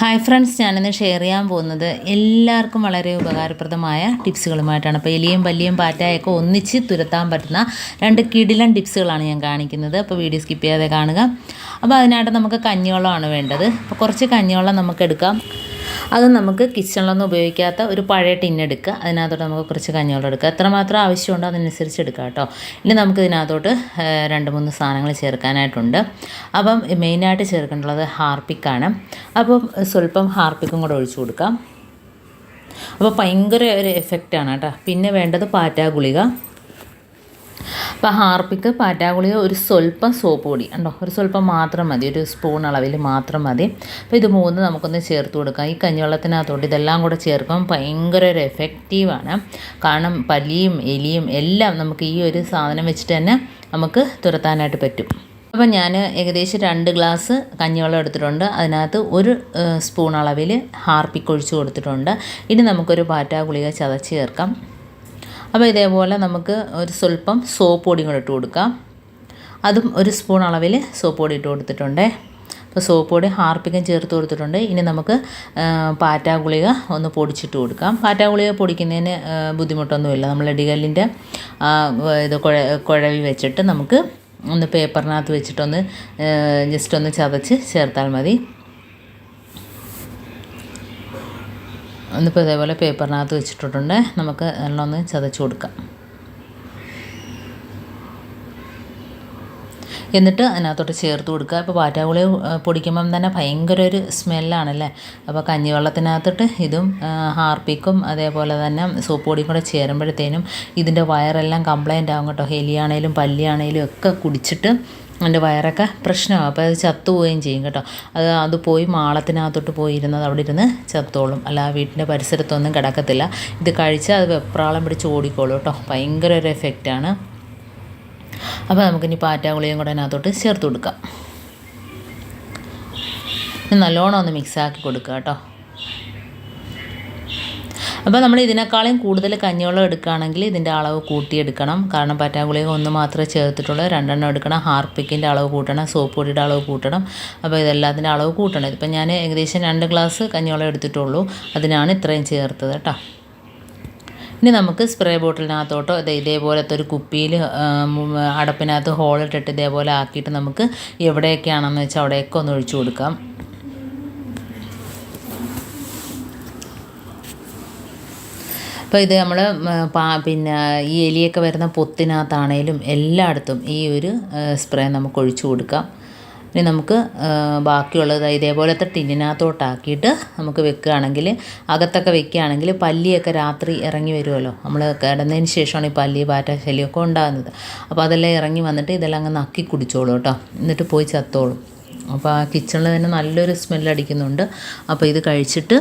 Hi friends ഞാനിന്ന് share ചെയ്യാൻ പോകുന്നത് എല്ലാവർക്കും വളരെ ഉപകാരപ്രദമായ ടിപ്സുകളുമായിട്ടാണ് അപ്പോൾ എലിയും പല്ലിയും പാറ്റായൊക്കെ ഒന്നിച്ച് തുരത്താൻ പറ്റുന്ന രണ്ട് കിടിലൻ ടിപ്സുകളാണ് ഞാൻ കാണിക്കുന്നത്. അപ്പോൾ വീഡിയോ സ്കിപ്പ് ചെയ്യാതെ കാണുക. അപ്പോൾ അതിനായിട്ട് നമുക്ക് കഞ്ഞിവെള്ളമാണ് വേണ്ടത്. അപ്പോൾ കുറച്ച് കഞ്ഞിവെള്ളം നമുക്ക് എടുക്കാം. അത് നമുക്ക് കിച്ചണിലൊന്നും ഉപയോഗിക്കാത്ത ഒരു പഴയ ടിന്നെടുക്കുക അതിനകത്തോട്ട് നമുക്ക് കുറച്ച് കഞ്ഞിവെള്ളം എടുക്കുക. എത്രമാത്രം ആവശ്യമുണ്ടോ അതിനനുസരിച്ച് എടുക്കുക കേട്ടോ. ഇനി നമുക്ക് ഇതിനകത്തോട്ട് രണ്ട് മൂന്ന് സാധനങ്ങൾ ചേർക്കാനായിട്ടുണ്ട്. അപ്പം മെയിനായിട്ട് ചേർക്കേണ്ടുള്ളത് ഹാർപ്പിക്കാണ്. അപ്പം സ്വല്പം ഹാർപ്പിക്കും കൂടെ ഒഴിച്ചു കൊടുക്കാം. അപ്പോൾ ഭയങ്കര ഒരു എഫക്റ്റാണ് കേട്ടോ. പിന്നെ വേണ്ടത് പാറ്റാ ഗുളിക അപ്പോൾ ഹാർപ്പിക്ക് പാറ്റാഗുളിക ഒരു സ്വല്പം സോപ്പ് പൊടി. ഉണ്ടോ ഒരു സ്വല്പം മാത്രം മതി. ഒരു സ്പൂൺ അളവിൽ മാത്രം മതി. അപ്പോൾ ഇത് മൂന്ന് നമുക്കൊന്ന് ചേർത്ത് കൊടുക്കാം. ഈ കഞ്ഞിവെള്ളത്തിനകത്തോട്ട് ഇതെല്ലാം കൂടെ ചേർക്കുമ്പോൾ ഭയങ്കര ഒരു എഫക്റ്റീവാണ് കാരണം പല്ലിയും എലിയും എല്ലാം നമുക്ക് ഈ ഒരു സാധനം വെച്ചിട്ട് തന്നെ നമുക്ക് തുരത്താനായിട്ട് പറ്റും. അപ്പം ഞാൻ ഏകദേശം രണ്ട് ഗ്ലാസ് കഞ്ഞിവെള്ളം എടുത്തിട്ടുണ്ട്. അതിനകത്ത് ഒരു സ്പൂൺ അളവിൽ ഹാർപ്പിക്ക് ഒഴിച്ച് കൊടുത്തിട്ടുണ്ട്. ഇനി നമുക്കൊരു പാറ്റാ ഗുളിക ചതച്ച് ചേർക്കാം. അപ്പോൾ ഇതേപോലെ നമുക്ക് ഒരു സ്വല്പം സോപ്പ് പൊടിയും കൂടെ ഇട്ട് കൊടുക്കാം. അതും ഒരു സ്പൂൺ അളവിൽ സോപ്പ് പൊടി ഇട്ട് കൊടുത്തിട്ടുണ്ട്. അപ്പോൾ സോപ്പ് പൊടി ഹാർപ്പിക്കും ചേർത്ത് കൊടുത്തിട്ടുണ്ട്. ഇനി നമുക്ക് പാറ്റ ഗുളിക ഒന്ന് പൊടിച്ചിട്ട് കൊടുക്കാം. പാറ്റാ ഗുളിക പൊടിക്കുന്നതിന് ബുദ്ധിമുട്ടൊന്നുമില്ല. നമ്മൾ ഇടികല്ലിന്റെ ഇത് കുഴ കുഴൽ വെച്ചിട്ട് നമുക്ക് ഒന്ന് പേപ്പറിനകത്ത് വെച്ചിട്ടൊന്ന് ജസ്റ്റ് ഒന്ന് ചതച്ച് ചേർത്താൽ മതി. ഒന്നിപ്പോൾ ഇതേപോലെ പേപ്പറിനകത്ത് വെച്ചിട്ടിട്ടുണ്ട്. നമുക്ക് എല്ലാം ഒന്ന് ചതച്ച് കൊടുക്കാം. എന്നിട്ട് അതിനകത്തോട്ട് ചേർത്ത് കൊടുക്കുക. ഇപ്പോൾ പാറ്റാഗുളി പൊടിക്കുമ്പം തന്നെ ഭയങ്കര ഒരു സ്മെല്ലാണല്ലേ? അപ്പോൾ കഞ്ഞിവെള്ളത്തിനകത്തിട്ട് ഇതും ഹാർപ്പിക്കും അതേപോലെ തന്നെ സോപ്പ് പൊടിയും കൂടെ ചേരുമ്പോഴത്തേനും ഇതിന്റെ വയറെല്ലാം കംപ്ലൈന്റ് ആകും കേട്ടോ. ഹെലിയാണേലും പല്ലിയാണേലും ഒക്കെ കുടിച്ചിട്ട് എന്റെ വയറൊക്കെ പ്രശ്നമാണ് അപ്പോൾ അത് ചത്തുപോവുകയും ചെയ്യും കേട്ടോ. അത് അത് പോയി മാളത്തിനകത്തോട്ട് പോയി ഇരുന്നത് അവിടെ ഇരുന്ന് ചത്തോളും. അല്ല വീട്ടിന്റെ പരിസരത്തൊന്നും കിടക്കത്തില്ല. ഇത് കഴിച്ചാൽ അത് വെപ്രാളം പിടിച്ച് ഓടിക്കോളും കേട്ടോ. ഭയങ്കര ഒരു എഫക്റ്റാണ്. അപ്പോൾ നമുക്കിനി പാറ്റാ ഗുളികയും കൂടെ അതിനകത്തോട്ട് ചേർത്ത് കൊടുക്കാം. നല്ലോണം ഒന്ന് മിക്സാക്കി കൊടുക്കുക കേട്ടോ. അപ്പോൾ നമ്മൾ ഇതിനേക്കാളും കൂടുതൽ കഞ്ഞിവെള്ളം എടുക്കുകയാണെങ്കിൽ ഇതിന്റെ അളവ് കൂട്ടിയെടുക്കണം. കാരണം പറ്റാ ഗുളിക ഒന്ന് മാത്രമേ ചേർത്തിട്ടുള്ളൂ. രണ്ടെണ്ണം എടുക്കണം. ഹാർപ്പിക്കിന്റെ അളവ് കൂട്ടണം. സോപ്പ് പൊടിയുടെ അളവ് കൂട്ടണം. അപ്പോൾ ഇതെല്ലാത്തിന്റെ അളവ് കൂട്ടണം. ഇതിപ്പോൾ ഞാൻ ഏകദേശം രണ്ട് ഗ്ലാസ് കഞ്ഞിവെള്ളം എടുത്തിട്ടുള്ളൂ. അതിനാണ് ഇത്രയും ചേർത്തത് കേട്ടോ. ഇനി നമുക്ക് സ്പ്രേ ബോട്ടിലിനകത്തോട്ടോ ഇത് ഇതേപോലത്തെ ഒരു കുപ്പിയിൽ അടപ്പിനകത്ത് ഹോളിട്ടിട്ട് ഇതേപോലെ ആക്കിയിട്ട് നമുക്ക് എവിടെയൊക്കെയാണെന്ന് വെച്ചാൽ അവിടെയൊക്കെ ഒന്ന് ഒഴിച്ചു കൊടുക്കാം. അപ്പോൾ ഇത് നമ്മൾ പിന്നെ ഈ എലിയൊക്കെ വരുന്ന പൊത്തിനകത്താണേലും എല്ലായിടത്തും ഈ ഒരു സ്പ്രേ നമുക്ക് ഒഴിച്ചു കൊടുക്കാം. ഇനി നമുക്ക് ബാക്കിയുള്ളത് ഇതേപോലത്തെ ടിന്നിനകത്തോട്ടാക്കിയിട്ട് നമുക്ക് വെക്കുകയാണെങ്കിൽ അകത്തൊക്കെ വെക്കുകയാണെങ്കിൽ പല്ലിയൊക്കെ രാത്രി ഇറങ്ങി വരുമല്ലോ. നമ്മൾ കിടന്നതിന് ശേഷമാണ് ഈ പല്ലി പാറ്റ ശല്യമൊക്കെ ഉണ്ടാകുന്നത്. അപ്പോൾ അതെല്ലാം ഇറങ്ങി വന്നിട്ട് ഇതെല്ലാം അങ്ങ് നക്കി കുടിച്ചോളൂ കേട്ടോ. എന്നിട്ട് പോയി ചത്തോളും. അപ്പോൾ ആ കിച്ചണിൽ തന്നെ നല്ലൊരു സ്മെല്ലടിക്കുന്നുണ്ട്. അപ്പോൾ ഇത് കഴിച്ചിട്ട്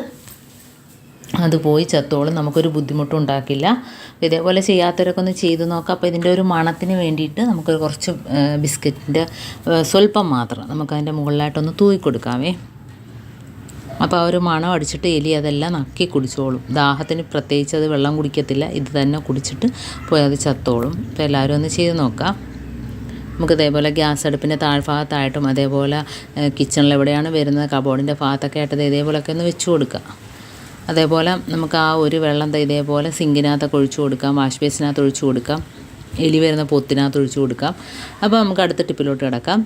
അത് പോയി ചത്തോളും നമുക്കൊരു ബുദ്ധിമുട്ടും ഉണ്ടാക്കില്ല. ഇതേപോലെ ചെയ്യാത്തവരൊക്കെ ഒന്ന് ചെയ്ത് നോക്കാം. അപ്പോൾ ഇതിന്റെ ഒരു മണത്തിന് വേണ്ടിയിട്ട് നമുക്ക് കുറച്ച് ബിസ്ക്കറ്റിന്റെ സ്വല്പം മാത്രം നമുക്കതിന്റെ മുകളിലായിട്ടൊന്ന് തൂയി കൊടുക്കാമേ അപ്പോൾ ആ ഒരു മണം അടിച്ചിട്ട് എലി അതെല്ലാം നക്കി കുടിച്ചോളും. ദാഹത്തിന് പ്രത്യേകിച്ച് അത് വെള്ളം കുടിക്കത്തില്ല. ഇത് തന്നെ കുടിച്ചിട്ട് പോയി അത് ചത്തോളും. അപ്പോൾ എല്ലാവരും ഒന്ന് ചെയ്ത് നോക്കാം. നമുക്ക് ഇതേപോലെ ഗ്യാസ് അടുപ്പിന്റെ താഴ്ഭാഗത്തായിട്ടും അതേപോലെ കിച്ചണിൽ എവിടെയാണ് വരുന്നത് കബോർഡിന്റെ ഭാഗത്തൊക്കെ ആയിട്ട് ഇത് ഇതേപോലെയൊക്കെ ഒന്ന് വെച്ച് കൊടുക്കുക അതേപോലെ നമുക്ക് ആ ഒരു വെള്ളം ഇതേപോലെ സിങ്കിനകത്തൊക്കെ ഒഴിച്ചു കൊടുക്കാം വാഷ് ബേസിനകത്ത് ഒഴിച്ചു കൊടുക്കാം എലി വരുന്ന പൊത്തിനകത്ത് ഒഴിച്ചു കൊടുക്കാം. അപ്പോൾ നമുക്ക് അടുത്ത ടിപ്പിലോട്ട് കിടക്കാം.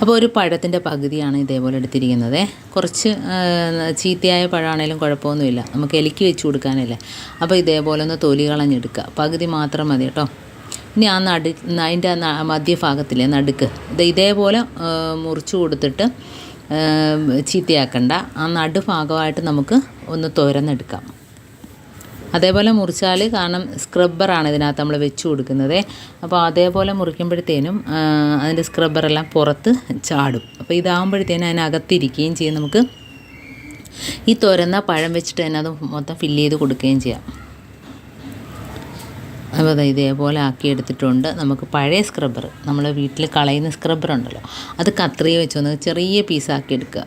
അപ്പോൾ ഒരു പഴത്തിന്റെ പകുതിയാണ് ഇതേപോലെ എടുത്തിരിക്കുന്നത്. കുറച്ച് ചീത്തയായ പഴമാണേലും കുഴപ്പമൊന്നുമില്ല. നമുക്ക് എലിക്ക് വെച്ച് കൊടുക്കാനല്ലേ. അപ്പോൾ ഇതേപോലെ ഒന്ന് തൊലി കളഞ്ഞെടുക്കുക. പകുതി മാത്രം മതി കേട്ടോ. ഇനി ആ നടു അതിന്റെ മധ്യഭാഗത്തിലെ നടുക്ക്. ഇത് ഇതേപോലെ മുറിച്ചു കൊടുത്തിട്ട് ചീത്തയാക്കണ്ട. ആ നടുഭാഗമായിട്ട് നമുക്ക് ഒന്ന് തുരന്നെടുക്കാം. അതേപോലെ മുറിച്ചാൽ കാരണം സ്ക്രബ്ബറാണ് ഇതിനകത്ത് നമ്മൾ വെച്ച് കൊടുക്കുന്നത്. അപ്പോൾ അതേപോലെ മുറിക്കുമ്പോഴത്തേനും അതിന്റെ സ്ക്രബ്ബറെല്ലാം പുറത്ത് ചാടും. അപ്പോൾ ഇതാകുമ്പോഴത്തേനും അതിനകത്തിരിക്കുകയും ചെയ്യും നമുക്ക്. ഈ തുരന്ന പഴം വെച്ചിട്ട് തന്നെ അത് മൊത്തം ഫില്ല് ചെയ്ത് കൊടുക്കുകയും ചെയ്യാം. അപ്പോൾ ദാ ഇതേപോലെ ആക്കിയെടുത്തിട്ടുണ്ട് നമുക്ക് പഴയ സ്ക്രബ്ബർ നമ്മൾ വീട്ടിൽ കളയുന്ന സ്ക്രബ്ബർ ഉണ്ടല്ലോ. അത് കത്രിക വെച്ചൊന്ന് ചെറിയ പീസാക്കി എടുക്കുക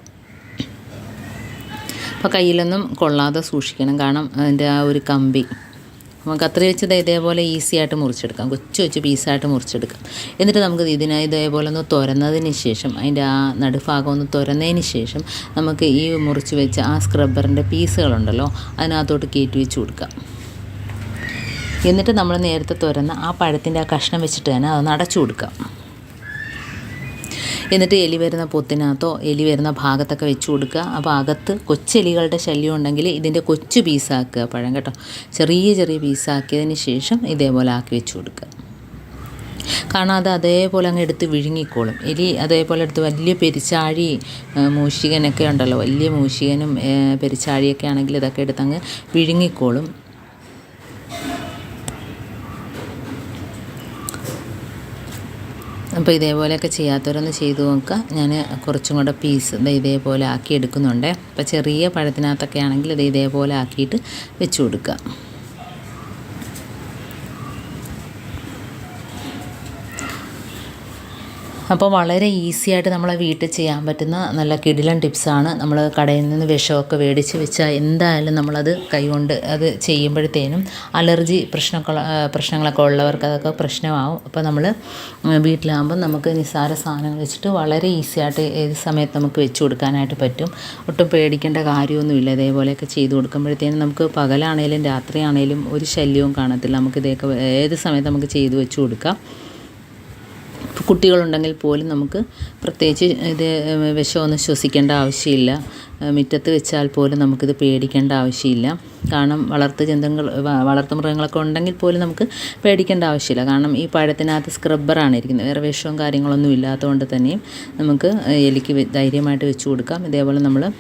അപ്പോൾ കയ്യിലൊന്നും കൊള്ളാതെ സൂക്ഷിക്കണം. കാരണം അതിന്റെ ആ ഒരു കമ്പി. കത്രി വെച്ച് ദേ ഇതേപോലെ ഈസി ആയിട്ട് മുറിച്ചെടുക്കാം. കൊച്ചു കൊച്ചു പീസായിട്ട് മുറിച്ചെടുക്കാം. എന്നിട്ട് നമുക്ക് ഇതിനെ ഇതേപോലെ ഒന്ന് തുറന്നതിന് ശേഷം അതിന്റെ ആ നടുഭാഗം ഒന്ന് തുറന്നതിന് ശേഷം നമുക്ക് ഈ മുറിച്ച് വെച്ച ആ സ്ക്രബ്ബറിന്റെ പീസുകളുണ്ടല്ലോ അതിനകത്തോട്ട് കയറ്റി വെച്ച് കൊടുക്കാം. എന്നിട്ട് നമ്മൾ നേരത്തെ തുരന്ന് ആ പഴത്തിന്റെ ആ കഷ്ണം വെച്ചിട്ട് തന്നെ അതൊന്ന് അടച്ചു കൊടുക്കാം. എന്നിട്ട് എലി വരുന്ന പൊത്തിനകത്തോ എലി വരുന്ന ഭാഗത്തൊക്കെ വെച്ച് കൊടുക്കുക. അപ്പോൾ അകത്ത് കൊച്ചെലികളുടെ ശല്യം ഉണ്ടെങ്കിൽ ഇതിന്റെ കൊച്ചു പീസാക്കുക പഴം കേട്ടോ. ചെറിയ ചെറിയ പീസാക്കിയതിന് ശേഷം ഇതേപോലെ ആക്കി വെച്ച് കൊടുക്കുക. കാരണം അത് അതേപോലെ അങ്ങ് എടുത്ത് വിഴുങ്ങിക്കോളും. എലി അതേപോലെ എടുത്ത് വലിയ പെരിച്ചാഴി മൂഷികനൊക്കെ ഉണ്ടല്ലോ. വലിയ മൂഷികനും പെരിച്ചാഴിയൊക്കെ ആണെങ്കിൽ ഇതൊക്കെ എടുത്ത് അങ്ങ് വിഴുങ്ങിക്കോളും. അപ്പോൾ ഇതേപോലെയൊക്കെ ചെയ്യാത്തവരൊന്ന് ചെയ്തു നോക്കുക. ഞാൻ കുറച്ചും കൂടെ പീസ് ഇതേപോലെ ആക്കി എടുക്കുന്നുണ്ട്. അപ്പോൾ ചെറിയ പഴത്തിനകത്തൊക്കെ ആണെങ്കിൽ ഇത് ഇതേപോലെ ആക്കിയിട്ട് വെച്ച് കൊടുക്കുക. അപ്പോൾ വളരെ ഈസി ആയിട്ട് നമ്മളെ വീട്ടിൽ ചെയ്യാൻ പറ്റുന്ന നല്ല കിടിലൻ ടിപ്സാണ് നമ്മൾ കടയിൽ നിന്ന് വിഷമൊക്കെ മേടിച്ച് വെച്ചാൽ എന്തായാലും നമ്മളത് കൈകൊണ്ട് അത് ചെയ്യുമ്പോഴത്തേനും അലർജി പ്രശ്നമൊക്കെ പ്രശ്നങ്ങളൊക്കെ ഉള്ളവർക്ക് അതൊക്കെ പ്രശ്നമാവും. അപ്പോൾ നമ്മൾ വീട്ടിലാകുമ്പോൾ നമുക്ക് നിസ്സാര സാധനങ്ങൾ വെച്ചിട്ട് വളരെ ഈസി ആയിട്ട് ഏത് സമയത്ത് നമുക്ക് വെച്ച് കൊടുക്കാനായിട്ട് പറ്റും. ഒട്ടും പേടിക്കേണ്ട കാര്യമൊന്നുമില്ല. ഇതേപോലെയൊക്കെ ചെയ്ത് കൊടുക്കുമ്പോഴത്തേനും നമുക്ക് പകലാണേലും രാത്രിയാണേലും ഒരു ശല്യവും കാണത്തില്ല. നമുക്ക് ഏത് സമയത്ത് നമുക്ക് ചെയ്ത് വെച്ച് കൊടുക്കാം. കുട്ടികളുണ്ടെങ്കിൽ പോലും നമുക്ക് പ്രത്യേകിച്ച് ഇത് വിഷമൊന്നും ശ്വസിക്കേണ്ട ആവശ്യമില്ല. മുറ്റത്ത് വെച്ചാൽ പോലും നമുക്കിത് പേടിക്കേണ്ട ആവശ്യമില്ല. കാരണം വളർത്തു ജന്തുക്കൾ വളർത്തു മൃഗങ്ങളൊക്കെ ഉണ്ടെങ്കിൽ പോലും നമുക്ക് പേടിക്കേണ്ട ആവശ്യമില്ല. കാരണം ഈ പഴത്തിനകത്ത് സ്ക്രബ്ബറാണ് ഇരിക്കുന്നത്. വേറെ വിഷവും കാര്യങ്ങളൊന്നും ഇല്ലാത്തതുകൊണ്ട് തന്നെയും നമുക്ക് എലിക്ക് ധൈര്യമായിട്ട് വെച്ച് കൊടുക്കാം. ഇതേപോലെ നമ്മൾ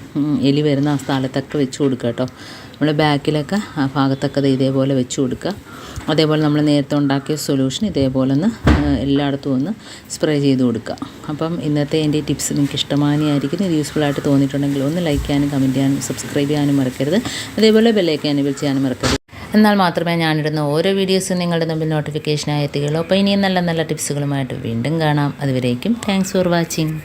എലി വരുന്ന ആ സ്ഥലത്തൊക്കെ വെച്ച് കൊടുക്കുക കേട്ടോ. നമ്മൾ ബാക്കിലൊക്കെ ആ ഭാഗത്തൊക്കെ ഇതേപോലെ വെച്ച് കൊടുക്കുക. അതേപോലെ നമ്മൾ നേരത്തെ ഉണ്ടാക്കിയ സൊല്യൂഷൻ ഇതേപോലെ ഒന്ന് എല്ലായിടത്തും ഒന്ന് സ്പ്രേ ചെയ്ത് കൊടുക്കുക. അപ്പം ഇന്നത്തെ എന്റെ ടിപ്സ് നിങ്ങൾക്ക് ഇഷ്ടമാനിയായിരിക്കും ഇത് യൂസ്ഫുൾ ആയിട്ട് തോന്നിയിട്ടുണ്ടെങ്കിൽ ഒന്ന് ലൈക്ക് ചെയ്യാനും കമന്റ് ചെയ്യാനും സബ്സ്ക്രൈബ് ചെയ്യാനും മറക്കരുത്. അതേപോലെ ബെല്ലൈക്കൻ എനേബിൾ ചെയ്യാനും മറക്കരുത്. എന്നാൽ മാത്രമേ ഞാനിടുന്ന ഓരോ വീഡിയോസും നിങ്ങളുടെ മുമ്പിൽ നോട്ടിഫിക്കേഷനായി എത്തുകയുള്ളൂ. അപ്പോൾ ഇനിയും നല്ല നല്ല ടിപ്സുകളുമായിട്ട് വീണ്ടും കാണാം. അതുവരേക്കും താങ്ക്സ് ഫോർ വാച്ചിങ്